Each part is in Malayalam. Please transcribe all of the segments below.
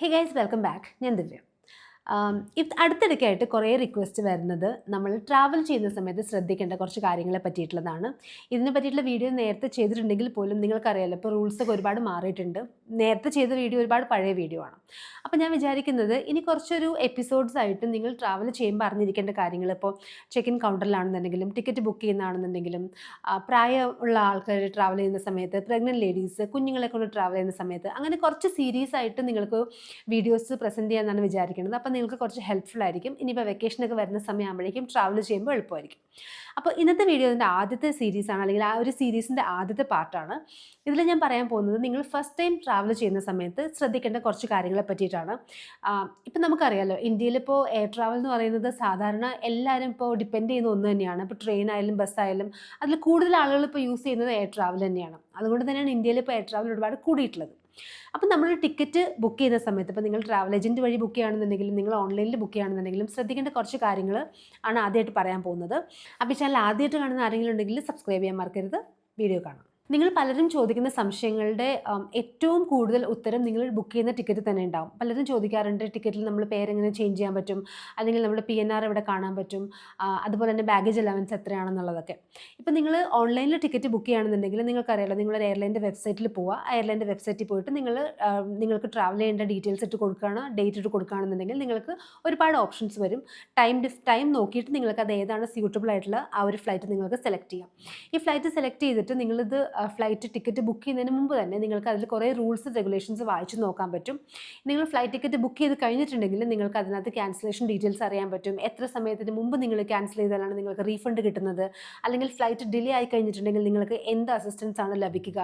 ഹേ ഗൈസ് വെൽക്കം ബാക്ക് ഞാൻ ദിവ്യ ഇത് അടുത്തിടയ്ക്കായിട്ട് കുറേ റിക്വസ്റ്റ് വരുന്നത് നമ്മൾ ട്രാവൽ ചെയ്യുന്ന സമയത്ത് ശ്രദ്ധിക്കേണ്ട കുറച്ച് കാര്യങ്ങളെ പറ്റിയിട്ടുള്ളതാണ്. ഇതിനെ പറ്റിയിട്ടുള്ള വീഡിയോ നേരത്തെ ചെയ്തിട്ടുണ്ടെങ്കിൽ പോലും നിങ്ങൾക്കറിയാലോ ഇപ്പോൾ റൂൾസൊക്കെ ഒരുപാട് മാറിയിട്ടുണ്ട്. നേരത്തെ ചെയ്ത വീഡിയോ ഒരുപാട് പഴയ വീഡിയോ ആണ്. അപ്പോൾ ഞാൻ വിചാരിക്കുന്നത് ഇനി കുറച്ചൊരു എപ്പിസോഡ്സ് ആയിട്ട് നിങ്ങൾ ട്രാവൽ ചെയ്യുമ്പോൾ അറിഞ്ഞിരിക്കേണ്ട കാര്യങ്ങൾ ഇപ്പോൾ ചെക്ക് ഇൻ കൗണ്ടറിലാണെന്നുണ്ടെങ്കിലും ടിക്കറ്റ് ബുക്ക് ചെയ്യുന്നതാണെന്നുണ്ടെങ്കിലും പ്രായമുള്ള ആൾക്കാർ ട്രാവൽ ചെയ്യുന്ന സമയത്ത് പ്രഗ്നന്റ് ലേഡീസ് കുഞ്ഞുങ്ങളെ കൊണ്ട് ട്രാവൽ ചെയ്യുന്ന സമയത്ത് അങ്ങനെ കുറച്ച് സീരീസ് ആയിട്ട് നിങ്ങൾക്ക് വീഡിയോസ് പ്രസന്റ് ചെയ്യാമെന്നാണ് വിചാരിക്കുന്നത്. അപ്പോൾ നിങ്ങൾക്ക് കുറച്ച് ഹെൽപ്ഫുൾ ആയിരിക്കും. ഇനിയിപ്പോൾ വെക്കേഷനൊക്കെ വരുന്ന സമയമാകുമ്പോഴേക്കും ട്രാവൽ ചെയ്യുമ്പോൾ എളുപ്പമായിരിക്കും. അപ്പോൾ ഇന്നത്തെ വീഡിയോ ഇതിന്റെ ആദ്യത്തെ സീരീസാണ് അല്ലെങ്കിൽ ആ ഒരു സീരീസിന്റെ ആദ്യത്തെ പാർട്ടാണ് ഇതിൽ ഞാൻ പറയാൻ പോകുന്നത് നിങ്ങൾ ഫസ്റ്റ് ടൈം ട്രാവൽ ചെയ്യുന്ന സമയത്ത് ശ്രദ്ധിക്കേണ്ട കുറച്ച് കാര്യങ്ങളെ പറ്റിയിട്ടാണ്. ഇപ്പം നമുക്കറിയാലോ ഇന്ത്യയിൽ ഇപ്പോൾ എയർ ട്രാവൽ എന്ന് പറയുന്നത് സാധാരണ എല്ലാവരും ഇപ്പോൾ ഡിപ്പെൻഡ് ചെയ്യുന്ന ഒന്ന് തന്നെയാണ്. ഇപ്പോൾ ട്രെയിൻ ആയാലും ബസ്സായാലും അതിൽ കൂടുതൽ ആളുകൾ ഇപ്പോൾ യൂസ് ചെയ്യുന്നത് എയർ ട്രാവൽ തന്നെയാണ്. അതുകൊണ്ട് തന്നെയാണ് ഇന്ത്യയിൽ ഇപ്പോൾ എയർ ട്രാവൽ ഒരുപാട് കൂടിയിട്ടുള്ളത്. അപ്പം നമ്മൾ ടിക്കറ്റ് ബുക്ക് ചെയ്യുന്ന സമയത്ത് ഇപ്പോൾ നിങ്ങൾ ട്രാവൽ ഏജന്റ് വഴി ബുക്ക് ചെയ്യുകയാണെന്നുണ്ടെങ്കിലും നിങ്ങൾ ഓൺലൈനിൽ ബുക്ക് ചെയ്യുകയാണെന്നുണ്ടെങ്കിലും ശ്രദ്ധിക്കേണ്ട കുറച്ച് കാര്യങ്ങൾ ആണ് ആദ്യമായിട്ട് പറയാൻ പോകുന്നത്. അപ്പോൾ ചാനൽ ആദ്യമായിട്ട് കാണുന്ന ആരെങ്കിലും ഉണ്ടെങ്കിൽ സബ്സ്ക്രൈബ് ചെയ്യാൻ മറക്കരുത്. വീഡിയോ കാണാം. നിങ്ങൾ പലരും ചോദിക്കുന്ന സംശയങ്ങളുടെ ഏറ്റവും കൂടുതൽ ഉത്തരം നിങ്ങൾ ബുക്ക് ചെയ്യുന്ന ടിക്കറ്റ് തന്നെ ഉണ്ടാവും. പലരും ചോദിക്കാറുണ്ട് ടിക്കറ്റിൽ നമ്മൾ പേരെങ്ങനെ ചേഞ്ച് ചെയ്യാൻ പറ്റും? അല്ലെങ്കിൽ നമ്മുടെ പി എൻ ആർ എവിടെ കാണാൻ പറ്റും? അതുപോലെ തന്നെ ബാഗേജ് അലവൻസ് എത്രയാണെന്നുള്ളതൊക്കെ. ഇപ്പം നിങ്ങൾ ഓൺലൈനിൽ ടിക്കറ്റ് ബുക്ക് ചെയ്യുകയാണെന്നുണ്ടെങ്കിൽ നിങ്ങൾക്കറിയാലോ നിങ്ങളൊരു എയർലൈന്റെ വെബ്സൈറ്റിൽ പോവുക. എയർലൈന്റെ വെബ്സൈറ്റിൽ പോയിട്ട് നിങ്ങൾ നിങ്ങൾക്ക് ട്രാവൽ ചെയ്യേണ്ട ഡീറ്റെയിൽസ് ഇട്ട് കൊടുക്കുകയാണ് ഡേറ്റ് ഇട്ട് കൊടുക്കുകയാണെന്നുണ്ടെങ്കിൽ നിങ്ങൾക്ക് ഒരുപാട് ഓപ്ഷൻസ് വരും. ടൈം ഡിഫ് ടൈം നോക്കിയിട്ട് നിങ്ങൾക്ക് അത് ഏതാണ് സ്യൂട്ടബിൾ ആയിട്ടുള്ള ആ ഒരു ഫ്ലൈറ്റ് നിങ്ങൾക്ക് സെലക്ട് ചെയ്യാം. ഈ ഫ്ലൈറ്റ് സെലക്ട് ചെയ്തിട്ട് നിങ്ങളിത് ഫ്ലൈറ്റ് ടിക്കറ്റ് ബുക്ക് ചെയ്യുന്നതിന് മുമ്പ് തന്നെ നിങ്ങൾക്ക് അതിൽ കുറേ റൂൾസ് റെഗുലേഷൻസ് വായിച്ചു നോക്കാൻ പറ്റും. നിങ്ങൾ ഫ്ലൈറ്റ് ടിക്കറ്റ് ബുക്ക് ചെയ്ത് കഴിഞ്ഞിട്ടുണ്ടെങ്കിൽ നിങ്ങൾക്ക് അതിനകത്ത് ക്യാൻസലേഷൻ ഡീറ്റെയിൽസ് അറിയാൻ പറ്റും. എത്ര സമയത്തിന് മുമ്പ് നിങ്ങൾ ക്യാൻസൽ ചെയ്താലാണ് നിങ്ങൾക്ക് റീഫണ്ട് കിട്ടുന്നത്? അല്ലെങ്കിൽ ഫ്ലൈറ്റ് ഡിലേ ആയി കഴിഞ്ഞിട്ടുണ്ടെങ്കിൽ നിങ്ങൾക്ക് എന്ത് അസിസ്റ്റൻസ് ആണ് ലഭിക്കുക?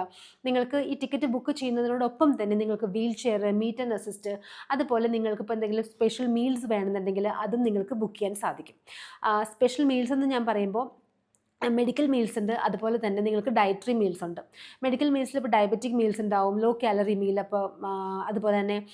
നിങ്ങൾക്ക് ഈ ടിക്കറ്റ് ബുക്ക് ചെയ്യുന്നതിനോടൊപ്പം തന്നെ നിങ്ങൾക്ക് wheel chair meet and assist അതുപോലെ നിങ്ങൾക്ക് ഇപ്പോൾ എന്തെങ്കിലും സ്പെഷ്യൽ മീൽസ് വേണമെന്നുണ്ടെങ്കിൽ അതും നിങ്ങൾക്ക് ബുക്ക് ചെയ്യാൻ സാധിക്കും. സ്പെഷ്യൽ മീൽസ് എന്ന് ഞാൻ പറയുമ്പോൾ മെഡിക്കൽ മീൽസ് ഉണ്ട്. അതുപോലെ തന്നെ നിങ്ങൾക്ക് ഡയറ്ററി മീൽസ് ഉണ്ട്. മെഡിക്കൽ മീൽസിൽ ഇപ്പോൾ ഡയബറ്റിക് മീൽസ് ഉണ്ടാവും ലോ കാലറി മീൽ അപ്പോൾ അതുപോലെ തന്നെ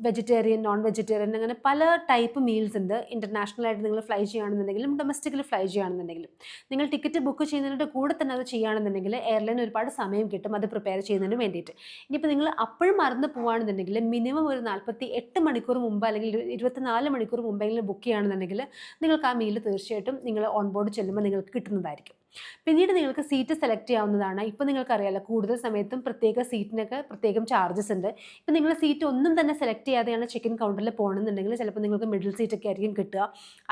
വെജിറ്റേറിയൻ നോൺ വെജിറ്റേറിയൻ അങ്ങനെ പല ടൈപ്പ് മീൽസ് ഉണ്ട്. ഇന്റർനാഷണൽ ആയിട്ട് നിങ്ങൾ ഫ്ലൈ ചെയ്യുകയാണെന്നുണ്ടെങ്കിലും ഡൊമസ്റ്റിക്കിൽ ഫ്ലൈ ചെയ്യുകയാണെന്നുണ്ടെങ്കിലും. നിങ്ങൾ ടിക്കറ്റ് ബുക്ക് ചെയ്യുന്നതിന്റെ കൂടെ തന്നെ അത് ചെയ്യുകയാണെന്നുണ്ടെങ്കിൽ എയർലൈൻ ഒരുപാട് സമയം കിട്ടും. അത് പ്രിപ്പയർ ചെയ്യുന്നതിന് വേണ്ടിയിട്ട്. ഇനിയിപ്പോൾ നിങ്ങൾ അപ്പോഴും മറന്നു പോവുകയാണെന്നുണ്ടെങ്കിൽ മിനിമം ഒരു നാൽപ്പത്തി എട്ട് മണിക്കൂർ മുമ്പ് അല്ലെങ്കിൽ ഇരു- ഇരുപത്തിനാല് മണിക്കൂർ മുമ്പെങ്കിലും ബുക്ക് ചെയ്യുകയാണെന്നുണ്ടെങ്കിൽ നിങ്ങൾക്ക് ആ മീൽ തീർച്ചയായിട്ടും നിങ്ങൾ ഓൺ ബോർഡ് ചെല്ലുമ്പോൾ നിങ്ങൾക്ക് കിട്ടുന്നതായിരിക്കും പിന്നീട് നിങ്ങൾക്ക് സീറ്റ് സെലക്ട് ചെയ്യാവുന്നതാണ്. ഇപ്പോൾ നിങ്ങൾക്കറിയാലോ കൂടുതൽ സമയത്തും പ്രത്യേക സീറ്റിനൊക്കെ പ്രത്യേകം ചാർജസ് ഉണ്ട്. ഇപ്പോൾ നിങ്ങൾ സീറ്റ് ഒന്നും തന്നെ സെലക്ട് ചെയ്യാതെയാണ് ചെക്ക് ഇൻ കൗണ്ടറിൽ പോകണമെന്നുണ്ടെങ്കിൽ ചിലപ്പോൾ നിങ്ങൾക്ക് മിഡിൽ സീറ്റ് ഒക്കെ ആയിരിക്കും കിട്ടുക.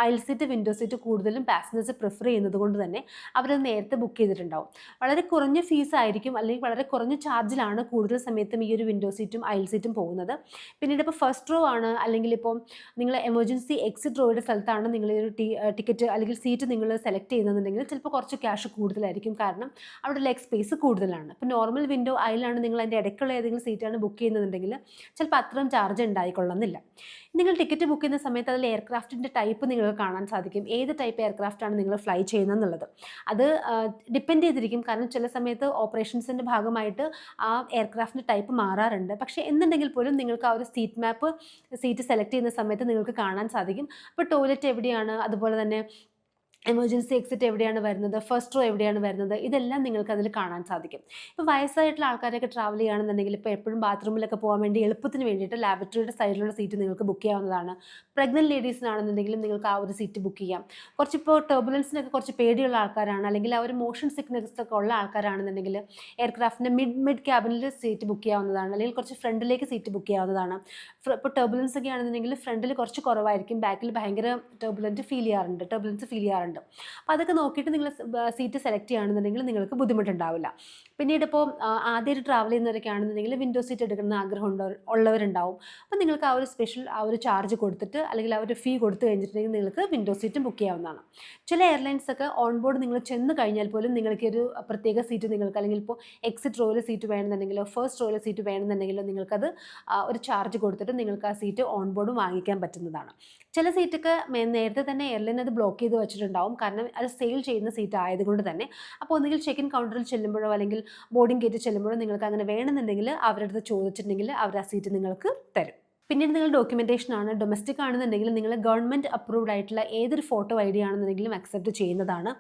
അയൽ സീറ്റ് വിൻഡോ സീറ്റ് കൂടുതലും പാസഞ്ചേഴ്സ് പ്രിഫർ ചെയ്യുന്നത് കൊണ്ട് തന്നെ അവരത് നേരത്തെ ബുക്ക് ചെയ്തിട്ടുണ്ടാവും. വളരെ കുറഞ്ഞ ഫീസ് ആയിരിക്കും അല്ലെങ്കിൽ വളരെ കുറഞ്ഞ ചാർജിലാണ് കൂടുതൽ സമയത്തും ഈ ഒരു വിൻഡോ സീറ്റും അയൽ സീറ്റും പോകുന്നത്. പിന്നീട് ഇപ്പോൾ ഫസ്റ്റ് റോ ആണ് അല്ലെങ്കിൽ ഇപ്പോൾ നിങ്ങൾ എമർജൻസി എക്സിറ്റ് റോയുടെ സ്ഥലത്താണ് നിങ്ങൾ ടിക്കറ്റ് അല്ലെങ്കിൽ സീറ്റ് നിങ്ങൾ സെലക്ട് ചെയ്യുന്നതെന്നുണ്ടെങ്കിൽ ചിലപ്പോൾ കുറച്ച് ക്യാഷ് കൂടുതലായിരിക്കും. കാരണം അവിടെ ലെഗ് സ്പേസ് കൂടുതലാണ്. അപ്പോൾ നോർമൽ വിൻഡോ അതിലാണ് നിങ്ങൾ അതിന്റെ ഇടയ്ക്കുള്ള ഏതെങ്കിലും സീറ്റാണ് ബുക്ക് ചെയ്യുന്നതെന്നുണ്ടെങ്കിൽ ചിലപ്പോൾ അത്രയും ചാർജ് ഉണ്ടായിക്കൊള്ളണമെന്നില്ല നിങ്ങൾ ടിക്കറ്റ് ബുക്ക് ചെയ്യുന്ന സമയത്ത് അതിൽ എയർക്രാഫ്റ്റിന്റെ ടൈപ്പ് നിങ്ങൾക്ക് കാണാൻ സാധിക്കും. ഏത് ടൈപ്പ് എയർക്രാഫ്റ്റാണ് നിങ്ങൾ ഫ്ലൈ ചെയ്യുന്നതെന്നുള്ളത്. അത് ഡിപ്പെൻഡ് ചെയ്തിരിക്കും. കാരണം ചില സമയത്ത് ഓപ്പറേഷൻസിന്റെ ഭാഗമായിട്ട് ആ എയർക്രാഫ്റ്റിന്റെ ടൈപ്പ് മാറാറുണ്ട്. പക്ഷേ എന്നുണ്ടെങ്കിൽ പോലും നിങ്ങൾക്ക് ആ ഒരു സീറ്റ് മാപ്പ് സീറ്റ് സെലക്ട് ചെയ്യുന്ന സമയത്ത് നിങ്ങൾക്ക് കാണാൻ സാധിക്കും. അപ്പോൾ ടോയ്ലറ്റ് എവിടെയാണ്? അതുപോലെ തന്നെ എമർജൻസി എക്സിറ്റ് എവിടെയാണ് വരുന്നത്? ഫസ്റ്റ് റോ എവിടെയാണ് വരുന്നത്? ഇതെല്ലാം നിങ്ങൾക്ക് അതിൽ കാണാൻ സാധിക്കും. ഇപ്പോൾ വയസ്സായിട്ടുള്ള ആൾക്കാരൊക്കെ ട്രാവൽ ചെയ്യുകയാണെന്നുണ്ടെങ്കിൽ ഇപ്പോൾ എപ്പോഴും ബാത്റൂമിലൊക്കെ പോകാൻ വേണ്ടി എളുപ്പത്തിന് വേണ്ടിയിട്ട് ലാബറട്ടറിയുടെ സൈഡിലുള്ള സീറ്റ് നിങ്ങൾക്ക് ബുക്ക് ചെയ്യാവുന്നതാണ്. പ്രഗ്നന്റ് ലേഡീസിനാണെന്നുണ്ടെങ്കിലും നിങ്ങൾക്ക് ആ ഒരു സീറ്റ് ബുക്ക് ചെയ്യാം. കുറച്ചിപ്പോൾ ടർബുലൻസിനൊക്കെ കുറച്ച് പേടിയുള്ള ആൾക്കാരാണ്. അല്ലെങ്കിൽ ആ ഒരു മോഷൻ സിക്നസ് ഒക്കെ ഉള്ള ആൾക്കാരാണെന്നുണ്ടെങ്കിൽ എയർക്രാഫ്റ്റിന്റെ മിഡ് മിഡ് ക്യാബിനിൽ സീറ്റ് ബുക്ക് ചെയ്യാവുന്നതാണ്. അല്ലെങ്കിൽ കുറച്ച് ഫ്രണ്ടിലേക്ക് സീറ്റ് ബുക്ക് ചെയ്യാവുന്നതാണ്. ഇപ്പോൾ ടർബുലൻസ് ഒക്കെ ആണെന്നുണ്ടെങ്കിൽ ഫ്രണ്ടിൽ കുറച്ച് കുറവായിരിക്കും. ബാക്കിൽ ഭയങ്കര ടർബുലന്റ് ഫീൽ ചെയ്യാറുണ്ട്. ടർബുലൻസ് ഫീൽ ചെയ്യാറുണ്ട്. അപ്പോൾ അതൊക്കെ നോക്കിയിട്ട് നിങ്ങൾ സീറ്റ് സെലക്ട് ചെയ്യുകയാണെന്നുണ്ടെങ്കിൽ നിങ്ങൾക്ക് ബുദ്ധിമുട്ടുണ്ടാവില്ല. പിന്നീട് ഇപ്പോൾ ആദ്യമായിട്ട് ട്രാവൽ ചെയ്യുന്നവരൊക്കെ ആണെന്നുണ്ടെങ്കിൽ വിൻഡോ സീറ്റ് എടുക്കുന്ന ആഗ്രഹം ഉള്ളവരുണ്ടാവും. അപ്പോൾ നിങ്ങൾക്ക് ആ ഒരു സ്പെഷ്യൽ ആ ഒരു ചാർജ് കൊടുത്തിട്ട് അല്ലെങ്കിൽ ആ ഒരു ഫീ കൊടുത്തു കഴിഞ്ഞിട്ടുണ്ടെങ്കിൽ നിങ്ങൾക്ക് വിൻഡോ സീറ്റും ബുക്ക് ചെയ്യാവുന്നതാണ്. ചില എയർലൈൻസ് ഒക്കെ ഓൺ ബോർഡ് നിങ്ങൾ ചെന്ന് കഴിഞ്ഞാൽ പോലും നിങ്ങൾക്ക് ഒരു പ്രത്യേക സീറ്റ് നിങ്ങൾക്ക് അല്ലെങ്കിൽ ഇപ്പോൾ എക്സിറ്റ് റോയിൽ സീറ്റ് വേണമെന്നുണ്ടെങ്കിലോ ഫസ്റ്റ് റോയിൽ സീറ്റ് വേണമെന്നുണ്ടെങ്കിലോ നിങ്ങൾക്കത് ഒരു ചാർജ് കൊടുത്തിട്ട് നിങ്ങൾക്ക് ആ സീറ്റ് ഓൺ ബോർഡ് വാങ്ങിക്കാൻ പറ്റുന്നതാണ്. ചില സീറ്റൊക്കെ നേരത്തെ തന്നെ എയർലൈൻ അത് ബ്ലോക്ക് ചെയ്ത് വെച്ചിട്ടുണ്ടാവും. കാരണം അത് സെയിൽ ചെയ്യുന്ന സീറ്റ് ആയതുകൊണ്ട് തന്നെ. അപ്പോൾ ഒന്നുകിൽ ചെക്ക് ഇൻ കൗണ്ടറിൽ ചെല്ലുമ്പോഴോ അല്ലെങ്കിൽ ബോർഡിംഗ് ഗേറ്റ് ചെല്ലുമ്പോഴോ നിങ്ങൾക്ക് അങ്ങനെ വേണമെന്നുണ്ടെങ്കിൽ അവരുടെ അടുത്ത് ചോദിച്ചിട്ടുണ്ടെങ്കിൽ അവർ ആ സീറ്റ് നിങ്ങൾക്ക് തരും. പിന്നീട് നിങ്ങൾ ഡോക്യുമെന്റേഷൻ ആണ്. ഡൊമസ്റ്റിക് ആണെന്നുണ്ടെങ്കിൽ നിങ്ങൾ ഗവൺമെന്റ് അപ്രൂവ്ഡ് ആയിട്ടുള്ള ഏതൊരു ഫോട്ടോ ഐ ഡി ആണെന്നുണ്ടെങ്കിലും അക്സെപ്റ്റ് ചെയ്യുന്നതാണ്.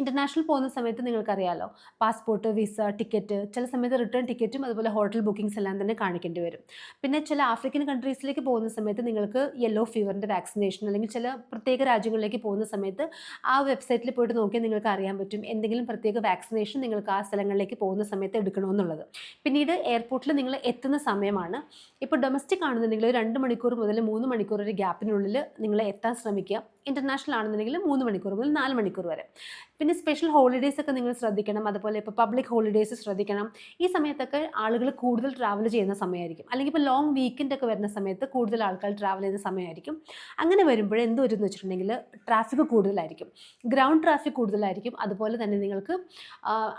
ഇന്റർനാഷണൽ പോകുന്ന സമയത്ത് നിങ്ങൾക്കറിയാലോ പാസ്പോർട്ട് വിസ ടിക്കറ്റ് ചില സമയത്ത് റിട്ടേൺ ടിക്കറ്റും അതുപോലെ ഹോട്ടൽ ബുക്കിംഗ്സ് എല്ലാം തന്നെ കാണിക്കേണ്ടി വരും. പിന്നെ ചില ആഫ്രിക്കൻ കൺട്രീസിലേക്ക് പോകുന്ന സമയത്ത് നിങ്ങൾക്ക് യെല്ലോ ഫീവറിന്റെ വാക്സിനേഷൻ അല്ലെങ്കിൽ ചില പ്രത്യേക രാജ്യങ്ങളിലേക്ക് പോകുന്ന സമയത്ത് ആ വെബ്സൈറ്റിൽ പോയിട്ട് നോക്കിയാൽ നിങ്ങൾക്ക് അറിയാൻ പറ്റും എന്തെങ്കിലും പ്രത്യേക വാക്സിനേഷൻ നിങ്ങൾക്ക് ആ സ്ഥലങ്ങളിലേക്ക് പോകുന്ന സമയത്ത് എടുക്കണമെന്നുള്ളത്. പിന്നീട് എയർപോർട്ടിൽ നിങ്ങൾ എത്തുന്ന സമയമാണ്. ഇപ്പോൾ ഡൊമസ്റ്റിക് ആണെന്നുണ്ടെങ്കിൽ രണ്ട് മണിക്കൂർ മുതൽ മൂന്ന് മണിക്കൂർ ഒരു ഗ്യാപ്പിനുള്ളിൽ നിങ്ങൾ എത്താൻ ശ്രമിക്കുക. ഇന്റർനാഷണൽ ആണെന്നുണ്ടെങ്കിൽ മൂന്ന് മണിക്കൂർ മുതൽ നാല് മണിക്കൂർ വരെ. പിന്നെ സ്പെഷ്യൽ ഹോളിഡേയ്സ് ഒക്കെ നിങ്ങൾ ശ്രദ്ധിക്കണം. അതുപോലെ ഇപ്പോൾ പബ്ലിക് ഹോളിഡേയ്സ് ശ്രദ്ധിക്കണം. ഈ സമയത്തൊക്കെ ആളുകൾ കൂടുതൽ ട്രാവൽ ചെയ്യുന്ന സമയമായിരിക്കും. അല്ലെങ്കിൽ ഇപ്പോൾ ലോങ് വീക്കെൻഡ് ഒക്കെ വരുന്ന സമയത്ത് കൂടുതൽ ആൾക്കാർ ട്രാവൽ ചെയ്യുന്ന സമയമായിരിക്കും. അങ്ങനെ വരുമ്പോൾ എന്ത് വരും എന്ന് വെച്ചിട്ടുണ്ടെങ്കിൽ ട്രാഫിക് കൂടുതലായിരിക്കും. ഗ്രൗണ്ട് ട്രാഫിക് കൂടുതലായിരിക്കും. അതുപോലെ തന്നെ നിങ്ങൾക്ക്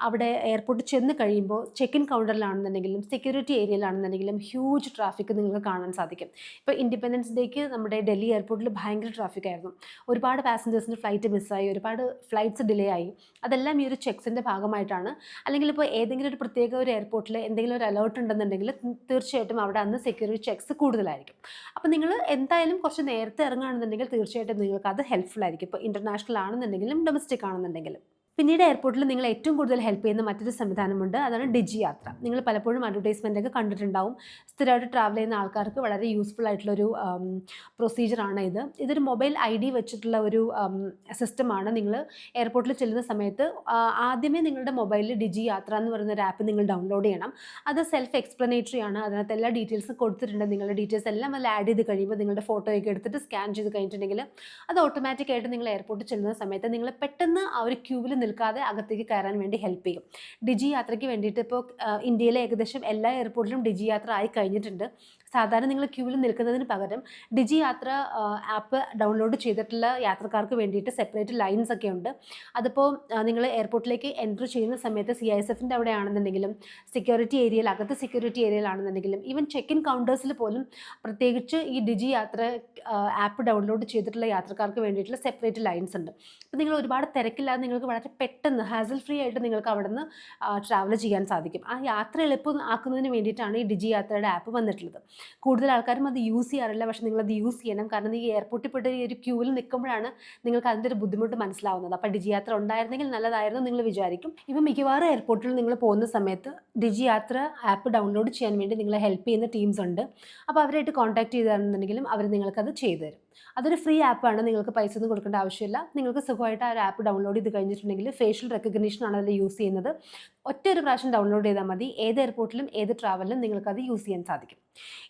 അവിടെ എയർപോർട്ടിൽ ചെന്ന് കഴിയുമ്പോൾ ചെക്ക് ഇൻ കൗണ്ടറിലാണെന്നുണ്ടെങ്കിലും സെക്യൂരിറ്റി ഏരിയയിലാണെന്നുണ്ടെങ്കിലും ഹ്യൂജ് ട്രാഫിക് നിങ്ങൾക്ക് കാണാൻ സാധിക്കും. ഇപ്പോൾ ഇൻഡിപെൻഡൻസ് ഡേക്ക് നമ്മുടെ ഡൽഹി എയർപോർട്ടിൽ ഭയങ്കര ട്രാഫിക് ആയിരുന്നു. ഒരുപാട് പാസഞ്ചേഴ്സിന്റെ ഫ്ലൈറ്റ് മിസ്സായി ഒരുപാട് ഫ്ലൈറ്റ്സ് ഡിലേ ആയി. അതെല്ലാം ഈ ഒരു ചെക്സിന്റെ ഭാഗമായിട്ടാണ്. അല്ലെങ്കിൽ ഇപ്പോൾ ഏതെങ്കിലും ഒരു പ്രത്യേക ഒരു എയർപോർട്ടിൽ എന്തെങ്കിലും ഒരു അലേർട്ട് ഉണ്ടെന്നുണ്ടെങ്കിൽ തീർച്ചയായിട്ടും അവിടെ അന്ന് സെക്യൂരിറ്റി ചെക്സ് കൂടുതലായിരിക്കും. അപ്പോൾ നിങ്ങൾ എന്തായാലും കുറച്ച് നേരത്തെ ഇറങ്ങുകയാണെന്നുണ്ടെങ്കിൽ തീർച്ചയായിട്ടും നിങ്ങൾക്ക് അത് ഹെൽപ്ഫുൾ ആയിരിക്കും. ഇപ്പോൾ ഇന്റർനാഷണൽ ആണെന്നുണ്ടെങ്കിലും ഡൊമസ്റ്റിക് ആണെന്നുണ്ടെങ്കിലും. പിന്നീട് എയർപോർട്ടിൽ നിങ്ങൾ ഏറ്റവും കൂടുതൽ ഹെൽപ്പ് ചെയ്യുന്ന മറ്റൊരു സംവിധാനമുണ്ട്. അതാണ് ഡിജി യാത്ര. നിങ്ങൾ പലപ്പോഴും അഡ്വർടൈസ്മെന്റ് ഒക്കെ കണ്ടിട്ടുണ്ടാവും. സ്ഥിരമായിട്ട് ട്രാവൽ ചെയ്യുന്ന ആൾക്കാർക്ക് വളരെ യൂസ്ഫുൾ ആയിട്ടുള്ളൊരു പ്രൊസീജിയറാണ് ഇത്. ഇതൊരു മൊബൈൽ ഐ ഡി വെച്ചിട്ടുള്ള ഒരു സിസ്റ്റമാണ് നിങ്ങൾ എയർപോർട്ടിൽ ചെല്ലുന്ന സമയത്ത് ആദ്യമേ നിങ്ങളുടെ മൊബൈലിൽ ഡിജി യാത്ര എന്ന് പറയുന്ന ഒരു ആപ്പ് നിങ്ങൾ ഡൗൺലോഡ് ചെയ്യണം. അത് സെൽഫ് എക്സ്പ്ലനേറ്ററി ആണ്. അതിനകത്ത് എല്ലാ ഡീറ്റെയിൽസും കൊടുത്തിട്ടുണ്ട്. നിങ്ങളുടെ ഡീറ്റെയിൽസ് എല്ലാം അതിൽ ആഡ് ചെയ്ത് കഴിയുമ്പോൾ നിങ്ങളുടെ ഫോട്ടോയൊക്കെ എടുത്തിട്ട് സ്കാൻ ചെയ്ത് കഴിഞ്ഞിട്ടുണ്ടെങ്കിൽ അത് ഓട്ടോമാറ്റിക്കായിട്ട് നിങ്ങൾ എയർപോർട്ടിൽ ചെല്ലുന്ന സമയത്ത് നിങ്ങൾ പെട്ടെന്ന് ആ ഒരു ക്യൂവിൽ നിൽക്കാതെ അകത്തേക്ക് കയറാൻ വേണ്ടി ഹെൽപ്പ് ചെയ്യും. ഡിജി യാത്രയ്ക്ക് വേണ്ടിയിട്ട് ഇപ്പോൾ ഇന്ത്യയിലെ ഏകദേശം എല്ലാ എയർപോർട്ടിലും ഡിജി യാത്ര ആയി കഴിഞ്ഞിട്ടുണ്ട്. സാധാരണ നിങ്ങൾ ക്യൂവിൽ നിൽക്കുന്നതിന് പകരം ഡിജി യാത്ര ആപ്പ് ഡൗൺലോഡ് ചെയ്തിട്ടുള്ള യാത്രക്കാർക്ക് വേണ്ടിയിട്ട് സെപ്പറേറ്റ് ലൈൻസ് ഒക്കെ ഉണ്ട്. അതിപ്പോൾ നിങ്ങൾ എയർപോർട്ടിലേക്ക് എൻട്രി ചെയ്യുന്ന സമയത്ത് സി ഐ എസ് എഫിന്റെ അവിടെ ആണെന്നുണ്ടെങ്കിലും സെക്യൂരിറ്റി ഏരിയയിൽ അകത്ത് സെക്യൂരിറ്റി ഏരിയയിലാണെന്നുണ്ടെങ്കിലും ഈവൻ ചെക്ക് ഇൻ കൗണ്ടേഴ്സിൽ പോലും പ്രത്യേകിച്ച് ഈ ഡിജി യാത്ര ആപ്പ് ഡൗൺലോഡ് ചെയ്തിട്ടുള്ള യാത്രക്കാർക്ക് വേണ്ടിയിട്ടുള്ള സെപ്പറേറ്റ് ലൈൻസ് ഉണ്ട്. അപ്പോൾ നിങ്ങൾ ഒരുപാട് തിരക്കില്ലാതെ നിങ്ങൾക്ക് വളരെ പെട്ടെന്ന് ഹാസൽ ഫ്രീ ആയിട്ട് നിങ്ങൾക്ക് അവിടെ നിന്ന് ട്രാവൽ ചെയ്യാൻ സാധിക്കും. ആ യാത്ര എളുപ്പം ആക്കുന്നതിന് വേണ്ടിയിട്ടാണ് ഈ ഡിജി യാത്രയുടെ ആപ്പ് വന്നിട്ടുള്ളത്. കൂടുതൽ ആൾക്കാരും അത് യൂസ് ചെയ്യാറില്ല. പക്ഷേ നിങ്ങളത് യൂസ് ചെയ്യണം. കാരണം ഈ എയർപോർട്ടിൽ പോയിട്ട് ഈ ഒരു ക്യൂവിൽ നിൽക്കുമ്പോഴാണ് നിങ്ങൾക്ക് അതിന്റെ ഒരു ബുദ്ധിമുട്ട് മനസ്സിലാവുന്നത്. അപ്പോൾ ഡിജി യാത്ര ഉണ്ടായിരുന്നെങ്കിൽ നല്ലതായിരുന്നു നിങ്ങൾ വിചാരിക്കും. ഇപ്പം മിക്കവാറും എയർപോർട്ടിൽ നിങ്ങൾ പോകുന്ന സമയത്ത് ഡിജി യാത്ര ആപ്പ് ഡൗൺലോഡ് ചെയ്യാൻ വേണ്ടി നിങ്ങളെ ഹെൽപ്പ് ചെയ്യുന്ന ടീംസ് ഉണ്ട്. അപ്പോൾ അവരായിട്ട് കോൺടാക്ട് ചെയ്താണെന്നുണ്ടെങ്കിലും അവർ നിങ്ങൾക്കത് ചെയ്തു തരും. അതൊരു ഫ്രീ ആപ്പാണ് നിങ്ങൾക്ക് പൈസ ഒന്നും കൊടുക്കേണ്ട ആവശ്യമില്ല. നിങ്ങൾക്ക് സുഖമായിട്ട് ആ ഒരു ആപ്പ് ഡൗൺലോഡ് ചെയ്ത് കഴിഞ്ഞിട്ടുണ്ടെങ്കിൽ ഫേഷ്യൽ റെക്കഗ്നീഷൻ ആണ് അതിൽ യൂസ് ചെയ്യുന്നത്. ഒറ്റ ഒരു പ്രാവശ്യം ഡൗൺലോഡ് ചെയ്താൽ മതി. ഏത് എയർപോർട്ടിലും ഏത് ട്രാവലിലും നിങ്ങൾക്കത് യൂസ് ചെയ്യാൻ സാധിക്കും.